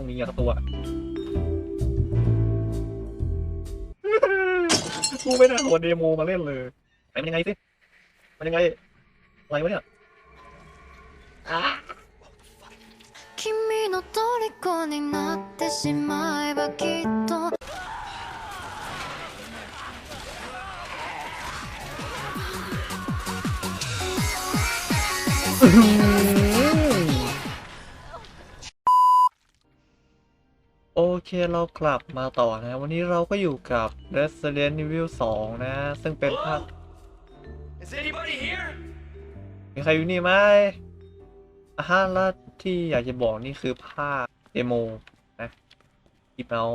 ต้องมีอย่างตัว กูไม่น่าโหลดเดโมมาเล่นเลยไหนมันยังไงสิ มันยังไง อะไรวะเนี่ยอ่ะ 君の虜になってしまえばきっと โอเคเรากลับมาต่อนะ วันนี้เราก็อยู่กับ Resident Evil 2 นะ ซึ่งเป็นภาค Is anybody here? มีใครอยู่นี่ไหมอาฮะแล้วที่อยากจะบอกนี่คือภาคเดโมนะหยิบเอา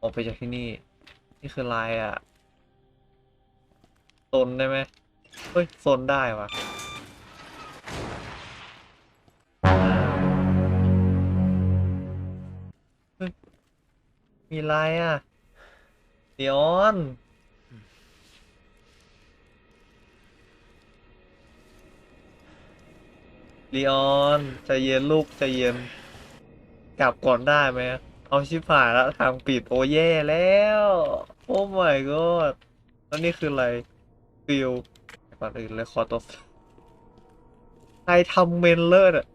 ออกไปจากที่นี่ นี่คือลายอะโซนได้ไหมเฮ้ยโซนได้ว่ะ มีลายอะเดียนลีออนใจเย็นลูกใจเย็น กลับก่อนได้ไหมเอาชิบหายแล้วทางปิดโอแย่แล้ว โอ้ my god แล้วนี่คืออะไรฟิลก่อนอื่นเลยขอตัวใครทำเมนเลอร์อะ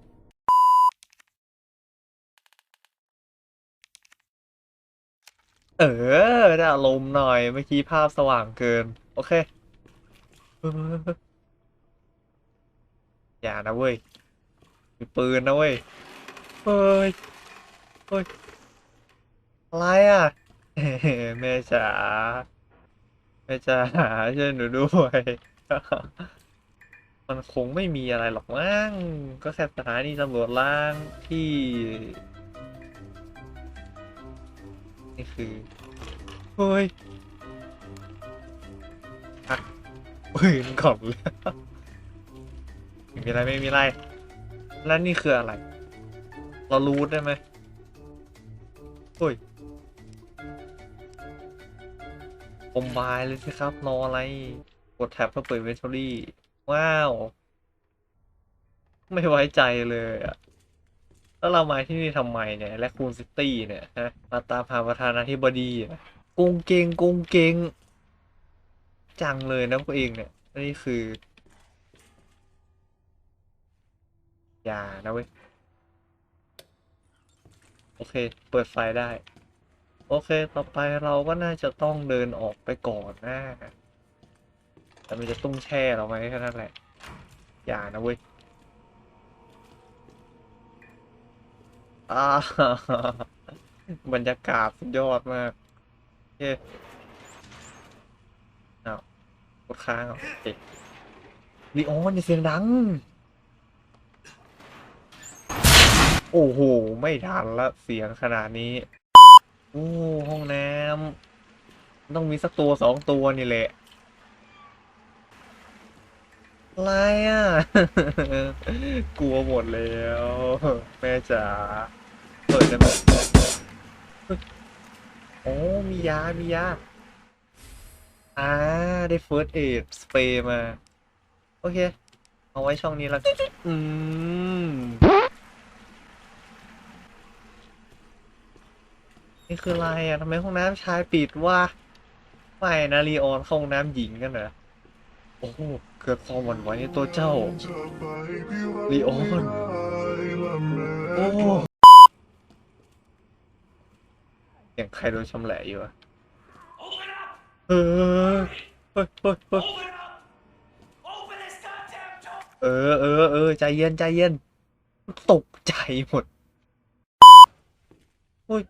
เออได้อารมณ์หน่อยเมื่อกี้ภาพสว่างเกิน โอเค อย่านะเว้ยมีปืนนะเว้ย เฮ้ย เฮ้ย อะไรอะแม่จ๋าแม่จ๋าช่วยหนูด้วย มันคงไม่มีอะไรหรอกมั้ง ก็แค่สถานีตำรวจล่างที่ นี่คือเฮ้ยพักปืนก่อนเลยไม่มีอะไรไม่มีอะไร แล้วนี่คืออะไร เรารู้ได้ไหมเฮ้ยคอมไบน์เลยสิครับรออะไร กดแท็บเพื่อเปิดเวนทอรี่ ว้าว ไม่ไว้ใจเลยอะ แล้วเรามาที่นี่ทำไมเนี่ยและคูนซิตี้เนี่ยฮะมาตามหาประธานาธิบดีกงเกงกงเกง จังเลยนะพวกเองเนี่ยนี่คือ อย่านะเว้ย โอเค เปิดไฟได้ โอเค ต่อไปเราก็น่าจะต้องเดินออกไปก่อนนะแต่มันจะตุ้งแช่เราไหมแค่นั้นแหละ อย่านะเว้ย อ่าบรรยากาศสุดยอดมากโอเคอ้ากดค้างเหรอโอเคลีออนอย่าเสียงดัง โอ้โห ไม่ทันละเสียงขนาดนี้ โอ้ห้องน้ำต้องมีสักตัวสองตัวนี่แหละอะไรอะ กลัวหมดแล้ว แม่จ๋า ได้ไหมโอ้มียา มียา อ่า ได้เฟิร์สเอดสเปรย์มา โอเค เอาไว้ช่องนี้แล้วอืม นี่คืออะไรอะทำไมห้องน้ำชายปิดวะไม่นะรีออนเข้าห้องน้ำหญิงกันเหรอ โอ้โหเกิดความหวั่นไหวในตัวเจ้าลีออน โอ้ อย่างใครโดนชำแหละอยู่อะ Open up! เออเฮ้ยเฮ้ยเฮ้ย Open up! Open this goddamn door! เออเออเออใจเย็นใจเย็น ตกใจหมดอุ้ย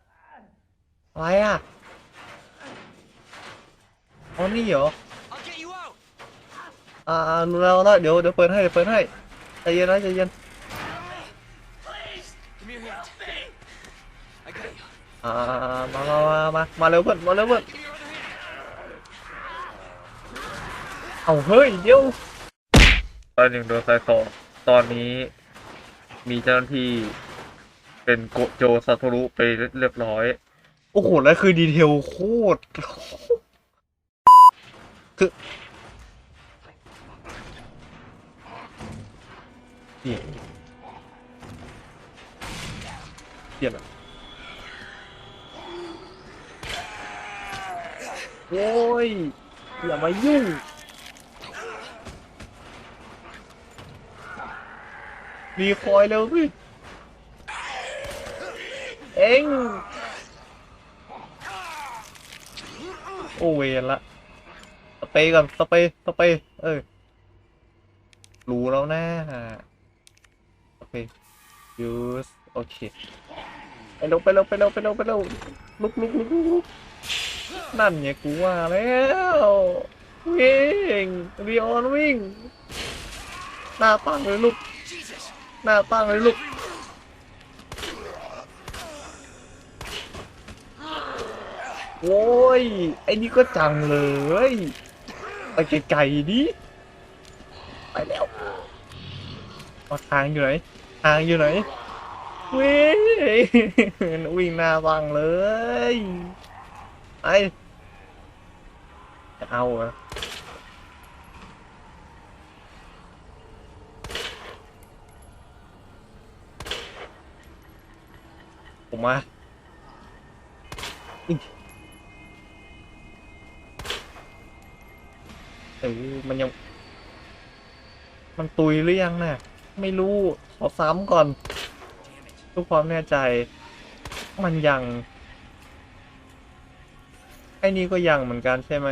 อะไรอะอ๋อนี่เหรอ I'll get you out! อ่าอ่ารู้แล้วแล้วเดี๋ยวเดี๋ยวเปิดให้เดี๋ยวเปิดให้ใจเย็นนะใจเย็น อ่าอ่าอ่ามามามามามาเร็วเพื่อนมาเร็วเพื่อน Give me your other hand. เอาเฮ้ยเดี๋ยวตอนหนึ่งโดนไซฟองตอนนี้ มีเจ้าหน้าที่เป็นโกโจซาโทรุไปเรียบร้อย โอ้โห แล้วคือดีเทลโคตร คือเนี่ยเปลี่ยนอะ โอ้ยอย่ามายุ่ง รีคอยเร็วสิเอ็ง โอ้เวนละ สเปย์ก่อนสเปย์สเปย์เออรู้แล้วนะโอเคยูสโอเค ไปเร็วไปเร็วไปเร็วไปเร็วไปลุกลุกลุกลุกลุก นั่นไงกูว่าแล้ววิ่งรีออนวิ่ง หน้าตั้งเลยลูก หน้าตั้งเลยลูกโอ้ย ไอ้นี่ก็จังเลย ไปไกลๆดิไปแล้วเอาทางอยู่ไหน ทางอยู่ไหนวิ่งวิ่งหน้าบังเลย ไอ จะเอาอะผมมาอิ๊ะเออมันยัง มันตุยหรือยังน่ะ ไม่รู้ขอซ้ำก่อน ทุกความแน่ใจ มันยังไอ้นี่ก็ยังเหมือนกันใช่ไหม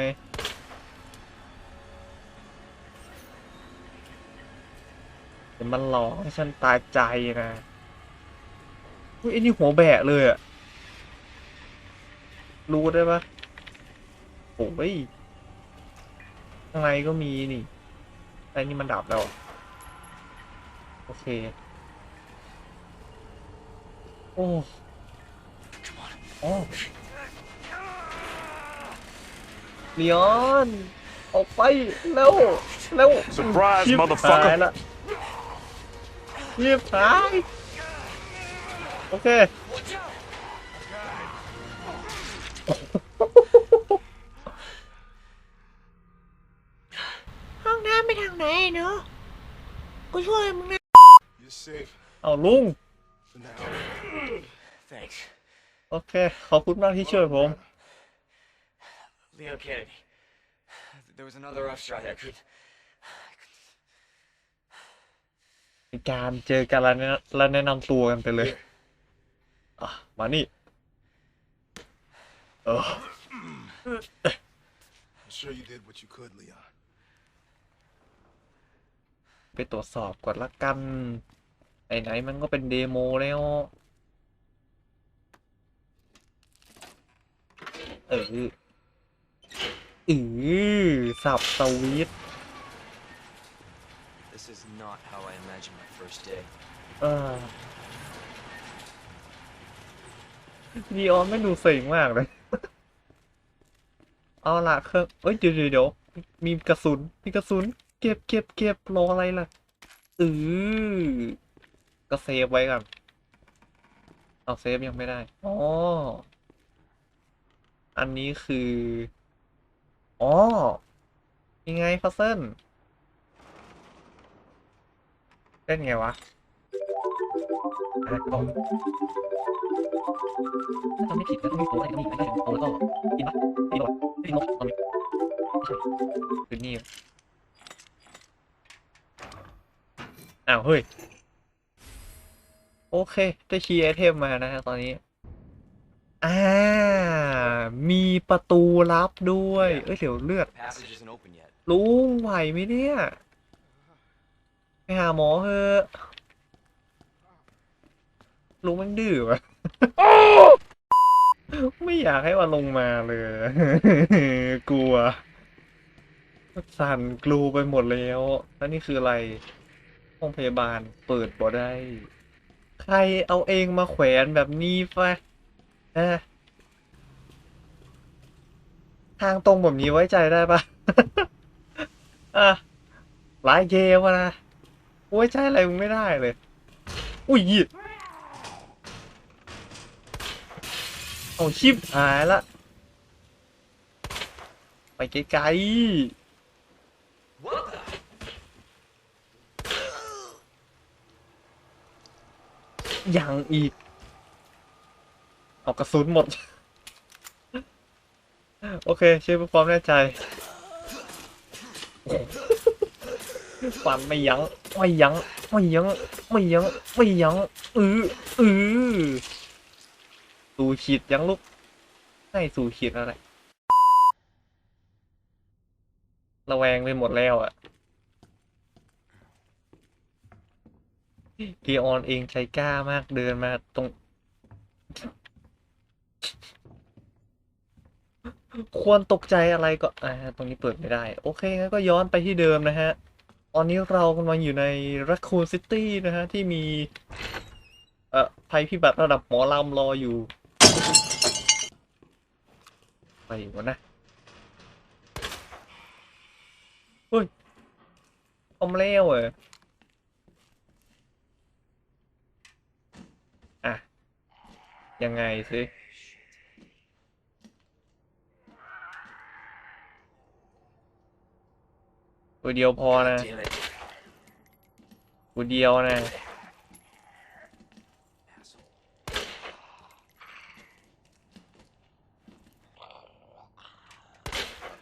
เดี๋ยวมันหลอกให้ฉันตายใจนะอุ้ยไอ้นี่หัวแบะเลยอะรู้ได้ปะโอ้ยข้างในก็มีนี่แต่นี่มันดับแล้วอะโอเค โอ้ Come on. โอ้เลียนออกไป เร็ว เร็ว Surprise, ชิบ motherfucker หายละ ชิบหายโอเค Watch out! ห้องน้ำไปทางไหนเนาะกูช่วยมึงนะ You're safe เอาลุง for now. Thanks. โอเค ขอบคุณมากที่ช่วยผม Leo Kennedy. There was another rough stride I could. ใน การเจอกันแล้วแนะแล้วแนะนำตัวกันไปเลย อะ มานี่เออ I'm sure you did what you could, Leon. ไปตรวจสอบก่อนละกัน ไหนๆมันก็เป็นเดโมแล้ว เอออือสับสวิตช์ This is not how I imagined my first day. เออดีออนไม่ดูเสิงมากเลย เอาละเครื่องเอ้ยเดี๋ยวเดี๋ยวมีกระสุน มีกระสุน เก็บเก็บเก็บรออะไรล่ะเออก็เซฟไว้ก่อน เอาเซฟยังไม่ได้ อ๋อ อันนี้คือ อ๋อยังไงพัซเซิล เล่นไงวะอะกล่องถ้าจำไม่ผิดก็ต้องมีโฟล์อะไรก็มีอะไรก็ถึงโฟล์แล้วก็กินปะกินหรอไม่กินนกตอนนี้ไม่ใช่คือนี่อ้าวเฮ้ย โอเค ได้คีย์ไอเทมมานะฮะตอนนี้ อ่า มีประตูลับด้วย เอ้ย เดี๋ยวเลือด The passage isn't open yet. ลุงไหวไหมเนี่ยไป หาหมอเถอะลุงมันดื้อวะไม่อยากให้มันลงมาเลย กลัว สั่นกลูไปหมดแล้ว แล้วนี่คืออะไร ห้องพยาบาลเปิดบ่ได้ ใครเอาเองมาแขวนแบบนี้ฟะทางตรงแบบนี้ไว้ใจได้ปะอะหลายเกมอะ นะไว้ใจอะไรมึงไม่ได้เลย อุ้ยยิเอาชิปหายละ ไปไกล What the? ๆยังอีก เอากระสุนหมด โอเคเชื่อเพื่อความแน่ใจ ฟันไม่ยั้งไม่ยั้งไม่ยั้งไม่ยั้งไม่ยั้งอืออือสู่ขีดยังลูกให้สู่ขีดอะไรระแวงไปหมดแล้วอะดีออนเองใจกล้ามากเดินมาตรง ควรตกใจอะไรก็อ่าตรงนี้เปิดไม่ได้ โอเคงั้นก็ย้อนไปที่เดิมนะฮะ ตอนนี้เรากำลังอยู่ใน Raccoon City นะฮะ ที่มี เอ่อภัยพิบัติระดับหมอลำรออยู่ ไปวะนะเฮ้ยอมเล้วเหรออะ ยังไงสิ ตัวเดียวพอนะ Damn it. ตัวเดียวนะ Asshole.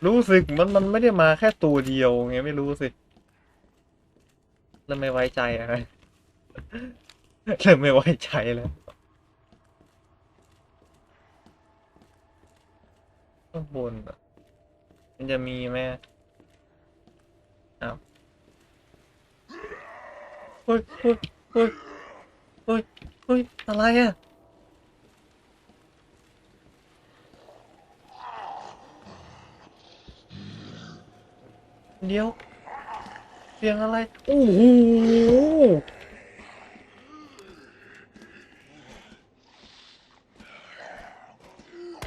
รู้สึกมันมันไม่ได้มาแค่ตัวเดียวไงไม่รู้สิเริ่มไม่ไว้ใจอะนะเริ่มไม่ไว้ใจแล้วข้างบนอะมันจะมีไหม อ้าวเฮ้ยเฮ้ยเฮ้ยเฮ้ยเฮ้ยอะไรอะเดี๋ยวเสียงอะไรโอ้โห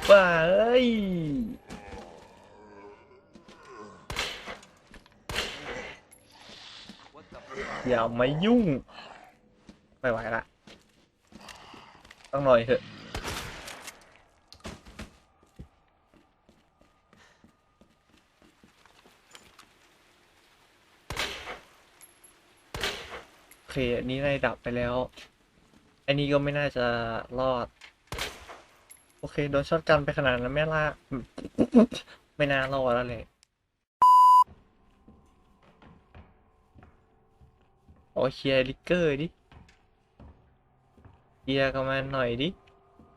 บ้าเอ้ย What the fuck? อย่ามายุ่ง ไม่ไหวละ ต้องหน่อยเถอะโอเคอันนี้ได้ดับไปแล้ว อันนี้ก็ไม่น่าจะรอด โอเค โดนช็อตกันไปขนาดนั้นไม่ล่า ไม่น่ารอดแล้วเลย โอ้เคลียร์ลิกเกอร์ดิเคลียร์กับมันหน่อยดิ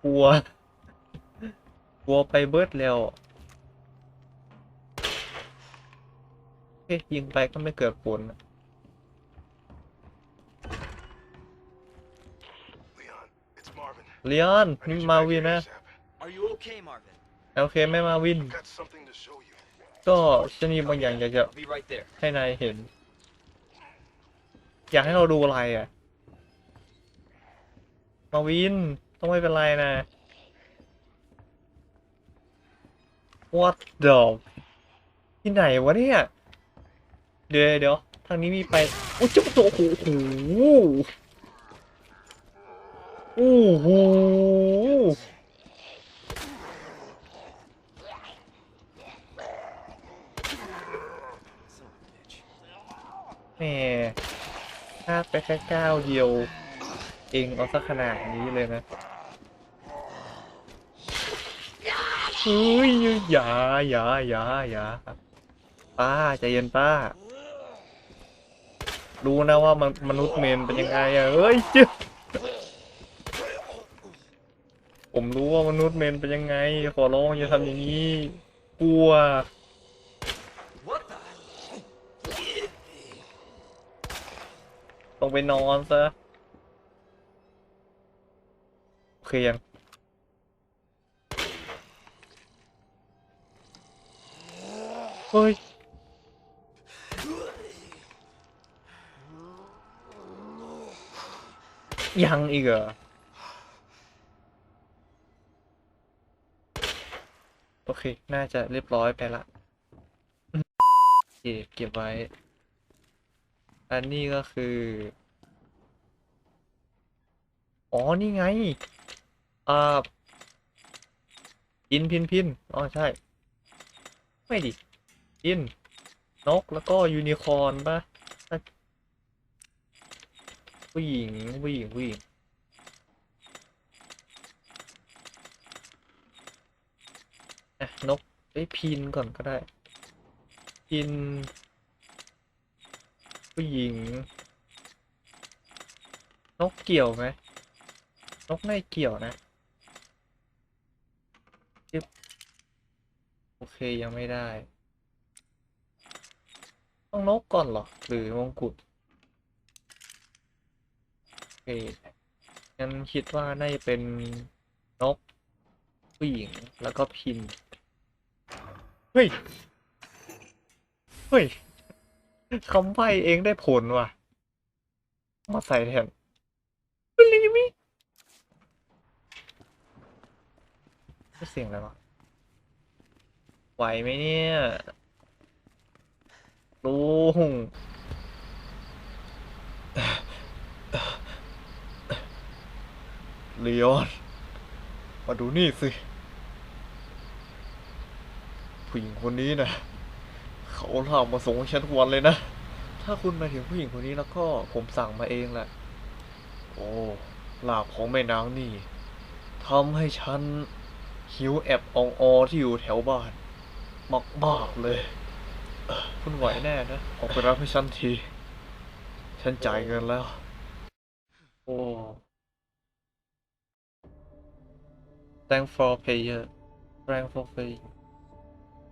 กลัว กลัวไปเบิดแล้วเฮ้ยยิงไปก็ไม่เกิดผลอะ Leon, it's Marvin. เลียน I นี่ need you มา back วิน here นะ ASAP. Are you okay, Marvin? โอเคไม่มาวิน I've got something to show you. ก็ฉันมีบางอย่างอยากจะ I'll be right there. ให้นายเห็น อยากให้เราดูอะไรอะ มาวิน ต้องไม่เป็นไรนะ What the ที่ไหนวะเนี่ย เดี๋ยวเดี๋ยวทางนี้มีไปโอ้จุ๊บโอ้โหโอ้โหแหม พลาดไปแค่ก้าวเดียว เองเอาซะขนาดนี้เลยนะเฮ้ยอย่าอย่าอย่าอย่าป้าใจเย็นป้า รู้นะว่ามันมนุษย์เมนเป็นยังไงอะเฮ้ยเจ้าผมรู้ว่ามนุษย์เมนเป็นยังไง ขอร้องอย่าทำอย่างนี้ กลัว What the? ต้อ งไปนอนซะ โอเคยัง เฮ้ย ยังอีกเหรอ โอเค น่าจะเรียบร้อยไปละ เก็บไว้ อันนี้ก็คือ อ๋อ นี่ไง อ่าพินพินพินอ๋อ ใช่ ไม่ดิพิน นก แล้วก็ยูนิคอร์นปะผู้หญิงผู้หญิงผู้หญิงอะนกได้พินก่อนก็ได้ พิน ผู้หญิง นกเกี่ยวไหมนกไม่เกี่ยวนะจึ๊บโอเคยังไม่ได้ ต้องนกก่อนหรอ หรือมงกุฎโอเคงั้นคิดว่าน่าจะเป็นนก ผู้หญิงแล้วก็พินเฮ้ย เฮ้ย คำใบเองได้ผลว่ะ มาใส่แทนเป็นลิมิเสียงอะไรวะ ไหวไหมเนี่ยลุงเลออนมาดูนี่สิ ผู้หญิงคนนี้นะ เขาลากมาส่งให้ฉันทุกวันเลยนะ ถ้าคุณมาถึงผู้หญิงคนนี้แล้วก็ผมสั่งมาเองแหละ โอ้ลาบของแม่นางนี่ทำให้ฉันหิวแอบอองอที่อยู่แถวบ้านมากๆเลย คุณไหวแน่นะ ออกไปรับให้ฉันที ฉันจ่ายเงินแล้ว โอ้ Thank for player Thank for play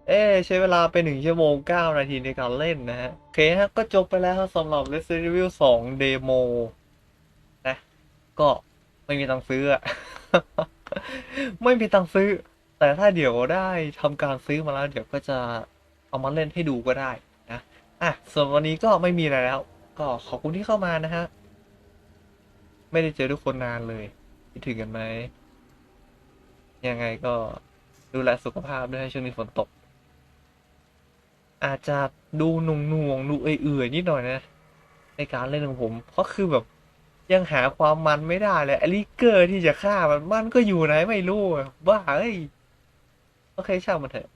เอ๊ใช้เวลาไปหนึ่งชั่วโมงเก้านาทีในการเล่นนะฮะ โอเคฮะ ก็จบไปแล้วสำหรับ Resident Evil 2 Demo นะ ก็ไม่มีตังค์ซื้ออะไม่มีตังค์ซื้อ แต่ถ้าเดี๋ยวได้ทำการซื้อมาแล้ว เดี๋ยวก็จะเอามาเล่นให้ดูก็ได้นะ อะ ส่วนวันนี้ก็ไม่มีอะไรแล้ว ก็ขอบคุณที่เข้ามานะฮะ ไม่ได้เจอทุกคนนานเลยคิดถึงกันไหม ยังไงก็ดูแลสุขภาพด้วยช่วงนี้ฝนตก อาจจะดูหน่วงหน่วงดูเอื่อยๆนิดหน่อยนะ ในการเล่นของผมเพราะคือแบบยังหาความมันไม่ได้เลยอลิเกอร์ที่จะฆ่ามันมันก็อยู่ไหนไม่รู้บ้าเอ้ยโอเคช่างมันเถอะ